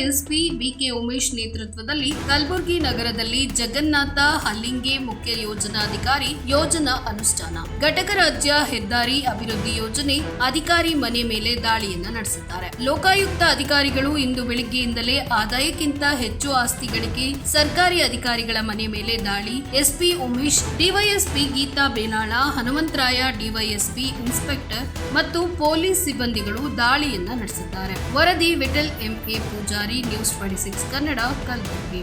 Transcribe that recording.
SP BK Umesh ನೇತೃತ್ವದಲ್ಲಿ ಕಲಬುರಗಿ ನಗರದಲ್ಲಿ ಜಗನ್ನಾಥ ಹಲ್ಲಿಂಗೆ ಮುಖ್ಯ ಯೋಜನಾಧಿಕಾರಿ ಯೋಜನಾ ಅನುಷ್ಠಾನ. ಘಟಕ ರಾಜ್ಯ ಹೆದ್ದಾರಿ ಅಭಿವೃದ್ಧಿ ಯೋಜನೆ ಅಧಿಕಾರಿ ಮನೆ ಮೇಲೆ ದಾಳಿಯನ್ನ ನಡೆಸಿದ್ದಾರೆ. ಲೋಕಾಯುಕ್ತ ಅಧಿಕಾರಿಗಳು ಇಂದು ಬೆಳಿಗ್ಗೆಯಿಂದಲೇ ಆದಾಯಕ್ಕಿಂತ ಹೆಚ್ಚು ಆಸ್ತಿ ಗಳಿಕೆ ಸರ್ಕಾರಿ ಅಧಿಕಾರಿಗಳ ಮನೆ ಮೇಲೆ ದಾಳಿ. SP Umesh, DYSP Geetha Benal, Hanumantharaya, DYSP inspector ಮತ್ತು ಪೊಲೀಸ್ ಸಿಬ್ಬಂದಿಗಳು ದಾಳಿಯನ್ನ ನಡೆಸಿದ್ದಾರೆ. ವರದಿ Vittal MA Poojari News Twenty Six Kannada Kalaburagi